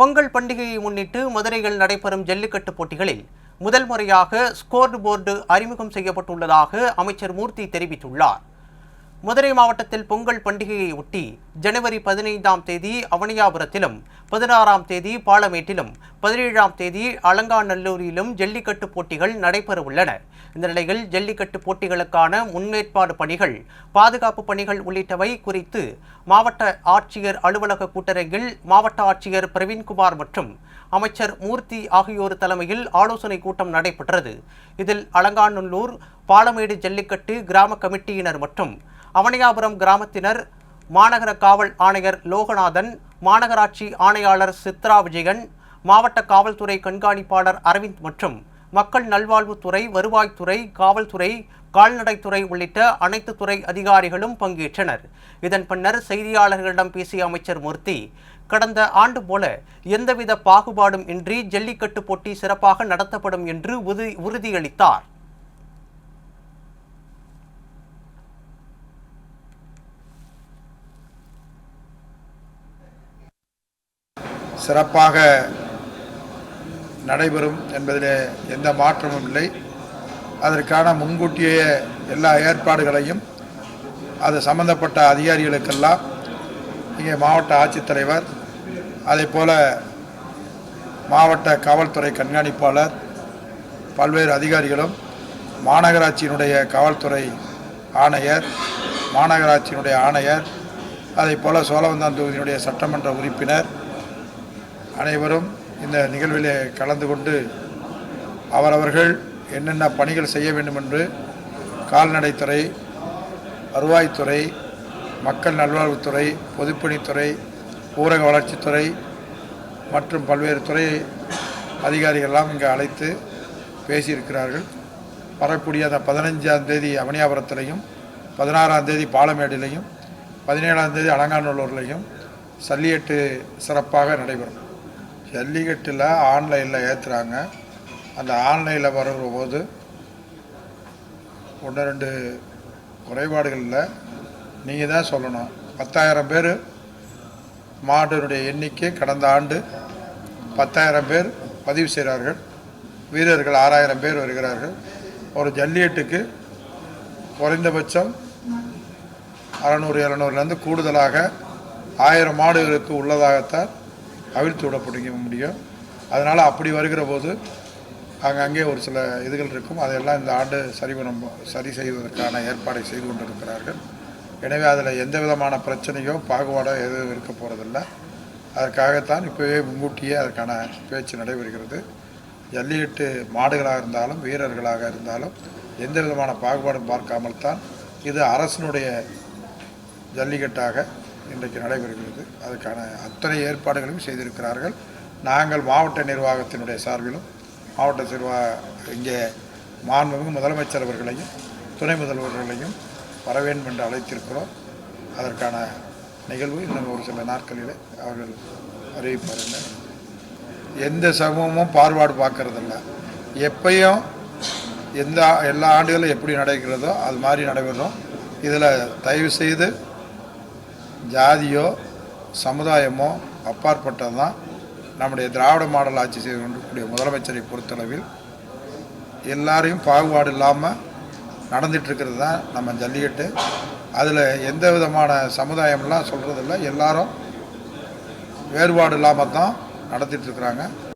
பொங்கல் பண்டிகையை முன்னிட்டு மதுரையில் நடைபெறும் ஜல்லிக்கட்டு போட்டிகளில் முதல் முறையாக ஸ்கோர்டு போர்டு அறிமுகம் செய்யப்பட்டுள்ளதாக அமைச்சர் மூர்த்தி தெரிவித்துள்ளார். மதுரை மாவட்டத்தில் பொங்கல் பண்டிகையை ஒட்டி ஜனவரி பதினைந்தாம் தேதி அவனியாபுரத்திலும் பதினாறாம் தேதி பாலமேட்டிலும் பதினேழாம் தேதி அலங்காநல்லூரிலும் ஜல்லிக்கட்டு போட்டிகள் நடைபெறவுள்ளன. இந்த நிலையில் ஜல்லிக்கட்டு போட்டிகளுக்கான முன்னேற்பாடு பணிகள் பாதுகாப்பு பணிகள் உள்ளிட்டவை குறித்து மாவட்ட ஆட்சியர் அலுவலக கூட்டரங்கில் மாவட்ட ஆட்சியர் பிரவீன்குமார் மற்றும் அமைச்சர் மூர்த்தி ஆகியோர் தலைமையில் ஆலோசனை கூட்டம் நடைபெற்றது. இதில் அலங்காநல்லூர் பாலமேடு ஜல்லிக்கட்டு கிராம கமிட்டியினர் மற்றும் அவனியாபுரம் கிராமத்தினர் மாநகர காவல் ஆணையர் லோகநாதன் மாநகராட்சி ஆணையாளர் சித்ரா விஜயன் மாவட்ட காவல்துறை கண்காணிப்பாளர் அரவிந்த் மற்றும் மக்கள் நல்வாழ்வுத்துறை வருவாய்த்துறை காவல்துறை கால்நடைத்துறை உள்ளிட்ட அனைத்து துறை அதிகாரிகளும் பங்கேற்றனர். இதன் பின்னர் செய்தியாளர்களிடம் பேசிய அமைச்சர் மூர்த்தி கடந்த ஆண்டு போல எந்தவித பாகுபாடும் இன்றி ஜல்லிக்கட்டு போட்டி சிறப்பாக நடத்தப்படும் என்று உறுதியளித்தார். சிறப்பாக நடைபெறும் என்பதில் எந்த மாற்றமும் இல்லை. அதற்கான முன்கூட்டிய எல்லா ஏற்பாடுகளையும் அது சம்பந்தப்பட்ட அதிகாரிகளுக்கெல்லாம் இங்கே மாவட்ட ஆட்சித்தலைவர் அதே போல் மாவட்ட காவல்துறை கண்காணிப்பாளர் பல்வேறு அதிகாரிகளும் மாநகராட்சியினுடைய காவல்துறை ஆணையர் மாநகராட்சியினுடைய ஆணையர் அதே போல் சோழவந்தான் தொகுதியினுடைய சட்டமன்ற உறுப்பினர் அனைவரும் இந்த நிகழ்விலே கலந்து கொண்டு அவரவர்கள் என்னென்ன பணிகள் செய்ய வேண்டும் என்று கால்நடைத்துறை வருவாய்த்துறை மக்கள் நல்வாழ்வுத்துறை பொதுப்பணித்துறை ஊரக வளர்ச்சித்துறை மற்றும் பல்வேறு துறை அதிகாரிகள்லாம் இங்கே அழைத்து பேசியிருக்கிறார்கள். வரக்கூடிய அந்த பதினஞ்சாம் தேதி அவனியாபுரத்திலையும் பதினாறாம் தேதி பாலமேடிலையும் பதினேழாம் தேதி அலங்காநல்லூர்லையும் சல்லியட்டு சிறப்பாக நடைபெறும். ஜல்லிக்கட்டில் ஆன்லைனில் ஏற்றுறாங்க அந்த ஆன்லைனில் வர்ற போது ஒன்று ரெண்டு குறைபாடுகளில் நீங்கள் தான் சொல்லணும். பத்தாயிரம் பேர் மாட்டினுடைய எண்ணிக்கை கடந்த ஆண்டு பத்தாயிரம் பேர் பதிவு செய்கிறார்கள். வீரர்கள் ஆறாயிரம் பேர் வருகிறார்கள். ஒரு ஜல்லிக்கட்டுக்கு குறைந்தபட்சம் அறநூறு இரநூறுலேருந்து கூடுதலாக ஆயிரம் மாடுகளுக்கு உள்ளதாகத்தான் அவிழ்த்து விடப்படுங்க முடியும். அதனால் அப்படி வருகிற போது அங்கங்கே ஒரு சில இதுகள் இருக்கும். அதையெல்லாம் இந்த ஆண்டு சரி பண்ண சரி செய்வதற்கான ஏற்பாடை செய்து கொண்டிருக்கிறார்கள். எனவே அதில் எந்த விதமான பிரச்சனையோ பாகுபாடோ எதுவும் இருக்க போகிறதில்ல அதற்காகத்தான் இப்போவே முன்கூட்டியே அதற்கான பேச்சு நடைபெறுகிறது. ஜல்லிக்கட்டு மாடுகளாக இருந்தாலும் வீரர்களாக இருந்தாலும் எந்த விதமான பாகுபாடும் பார்க்காமல் தான் இது அரசினுடைய ஜல்லிக்கட்டாக இன்றைக்கு நடைபெறுகிறது. அதுக்கான அத்தனை ஏற்பாடுகளையும் செய்திருக்கிறார்கள். நாங்கள் மாவட்ட நிர்வாகத்தினுடைய சார்பிலும் மாவட்ட நிர்வாக இங்கே மாண்புமிகு முதலமைச்சர் அவர்களையும் துணை முதல்வர்களையும் வரவேண்டும் என்று அழைத்திருக்கிறோம். அதற்கான நிகழ்வு இன்னும் ஒரு சில நாட்களில் அவர்கள் அறிவிப்பார்கள் எந்த சமூகமும் பாகுபாடு பார்க்கறதில்ல. எப்பையும் எந்த எல்லா ஆண்டுகளும் எப்படி நடக்கிறதோ அது மாதிரி நடைபெறும். இதில் தயவு செய்து ஜாதியோ சமுதாயமோ அப்பாற்பட்டது தான் நம்முடைய திராவிட மாடல் ஆட்சி செய்து கொண்டிருக்கக்கூடிய முதலமைச்சரை பொறுத்தளவில் எல்லாரையும் பாகுபாடு இல்லாமல் நடந்துகிட்ருக்கிறது தான் நம்ம ஜல்லிக்கட்டு. அதில் எந்த விதமான சமுதாயம்லாம் சொல்கிறதில்ல எல்லாரும் வேறுபாடு இல்லாமல் தான் நடத்திட்டுருக்குறாங்க